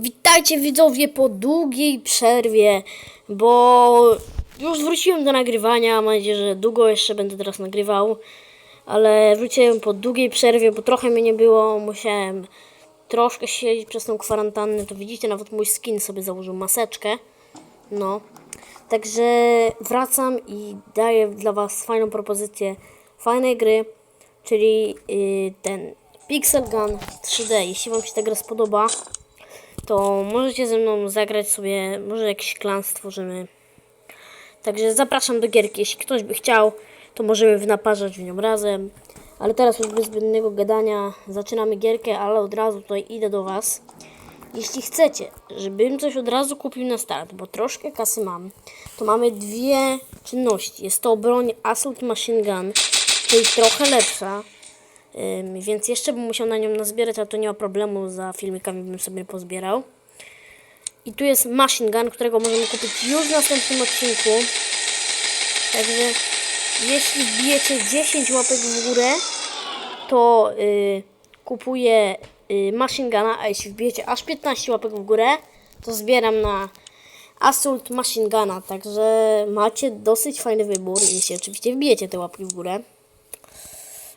Witajcie widzowie po długiej przerwie, bo już wróciłem do nagrywania. Mam nadzieję, że długo jeszcze będę teraz nagrywał, ale wróciłem po długiej przerwie, bo trochę mnie nie było. Musiałem troszkę siedzieć przez tą kwarantannę. To widzicie, nawet mój skin sobie założył maseczkę. No, także wracam i daję dla Was fajną propozycję fajnej gry, czyli yy, ten Pixel Gun 3D. Jeśli Wam się ta gra spodoba, to możecie ze mną zagrać sobie, może jakiś klan stworzymy. Także zapraszam do gierki. Jeśli ktoś by chciał, to możemy wnaparzać w nią razem. Ale teraz już bez zbędnego gadania zaczynamy gierkę, ale od razu tutaj idę do Was. Jeśli chcecie, żebym coś od razu kupił na start, bo troszkę kasy mam, to mamy dwie czynności. Jest to broń Assault Machine Gun, czyli trochę lepsza, więc jeszcze bym musiał na nią nazbierać, ale to nie ma problemu, za filmikami bym sobie pozbierał. I tu jest Machine Gun, którego możemy kupić już w następnym odcinku. Także jeśli wbijecie 10 łapek w górę, to y, kupuję y, Machine Guna, a jeśli wbijecie aż 15 łapek w górę, to zbieram na Assault Machine Guna. Także macie dosyć fajny wybór, jeśli oczywiście wbijecie te łapki w górę.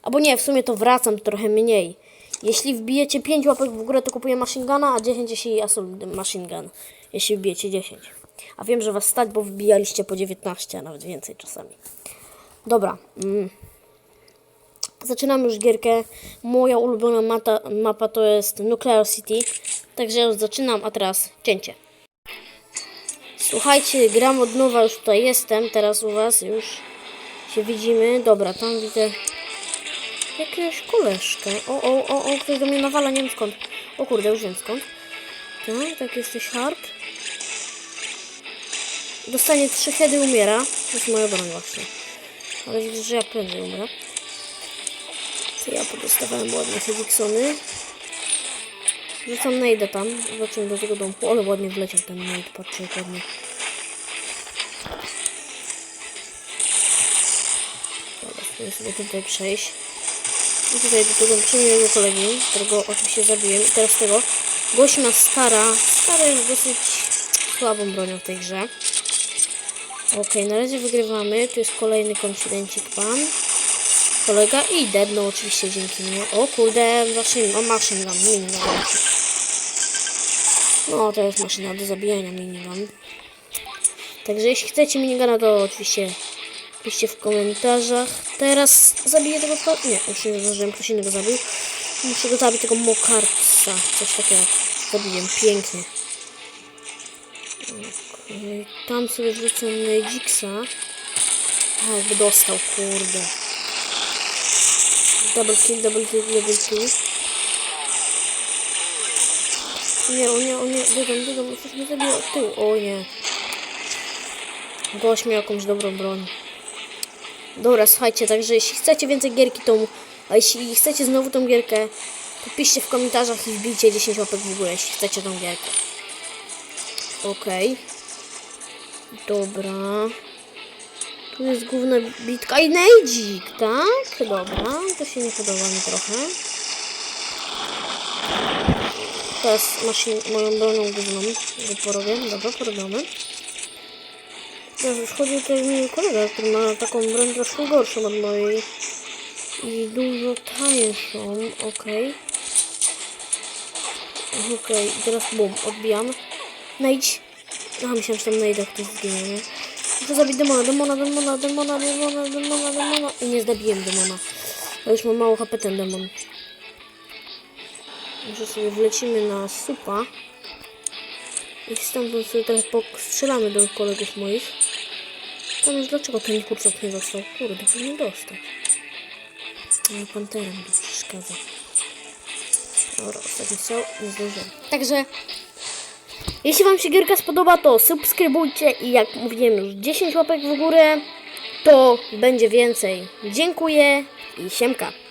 Albo nie, w sumie to wracam trochę mniej. Jeśli wbijecie 5 łapek w górę, to kupuję machine guna, a 10 jeśli assault machine gun. Jeśli wbijecie 10. A wiem, że was stać, bo wbijaliście po 19, a nawet więcej czasami. Dobra. Mm. Zaczynamy już gierkę. Moja ulubiona mata, mapa to jest Nuclear City. Także już zaczynam, a teraz cięcie. Słuchajcie, gram od nowa, już tutaj jestem. Teraz u was już się widzimy. Dobra, tam widzę jakiegoś koleżkę. O, o, o, o, ktoś do mnie nawala, nie wiem skąd. O kurde, już wiem skąd. Tak, tak jesteś hard. Dostanie trzy heady, umiera. To jest moja broń właśnie. Ale widzę, że ja prędzej umrę. To ja podostawałem ładne Hedixony. Rzucam najdę tam. Zobaczymy do tego domku. Ale ładnie wleciał ten najd, patrzcie jak ładnie. Dobra, sobie tutaj przejść. I tutaj do tego przyjmuję kolegi, którego oczywiście zabiłem. I teraz tego. Gość ma stara. Stara jest dosyć słabą bronią w tej grze. Okej, na razie wygrywamy. Tu jest kolejny konfidencik pan. Kolega i deadno oczywiście dzięki mnie. O kurde, właśnie mam maszyn mam minigun. No, to jest maszyna do zabijania minigun. Także jeśli chcecie minigana, to oczywiście piszcie w komentarzach. Teraz zabiję tego kto... Nie, już nie zdążyłem, ktoś innego zabił. Muszę go zabić, tego mokarca. Coś takiego. Zabiłem, pięknie. Okej, Tam sobie wrzucę Nejiksa. Tak, dostał, kurde. Double kill, double kill, double kill. Nie, o nie, o nie, biegam, biegam, bo coś mnie zabiło od tyłu. O nie. Gość miał jakąś dobrą broń. Dobra, słuchajcie, także jeśli chcecie więcej gierki, to... A jeśli chcecie znowu tą gierkę, to piszcie w komentarzach i wbijcie 10 łapek w górę, jeśli chcecie tą gierkę. Okej. Dobra. Tu jest główna bitka i nejdzik, tak? Dobra, to się nie podoba mi trochę. Teraz maszyn, moją bronią główną go porobię. Dobra, porobiony. Teraz już chodzi tutaj mój kolega, który ma taką broń troszkę gorszą od mojej. I dużo tańszą, okej. Okej, i teraz bum, odbijam. Najdź. Aha, myślałem, że tam najdę ktoś zginie, nie? Muszę zabić demona, demona, demona, demona, demona, demona, demona. I nie zabiłem demona. Bo już mam mało HP ten demon. Może sobie wlecimy na supa. I stamtąd sobie trochę postrzelamy do kolegów moich. Już dlaczego ten kurczak nie dostał? Kurde, powinien dostać. No, pantera mi przeszkadza. Dobra, ostatni strzał, nie zdążyłem. Także, jeśli Wam się gierka spodoba, to subskrybujcie i jak mówiłem już 10 łapek w górę, to będzie więcej. Dziękuję i siemka.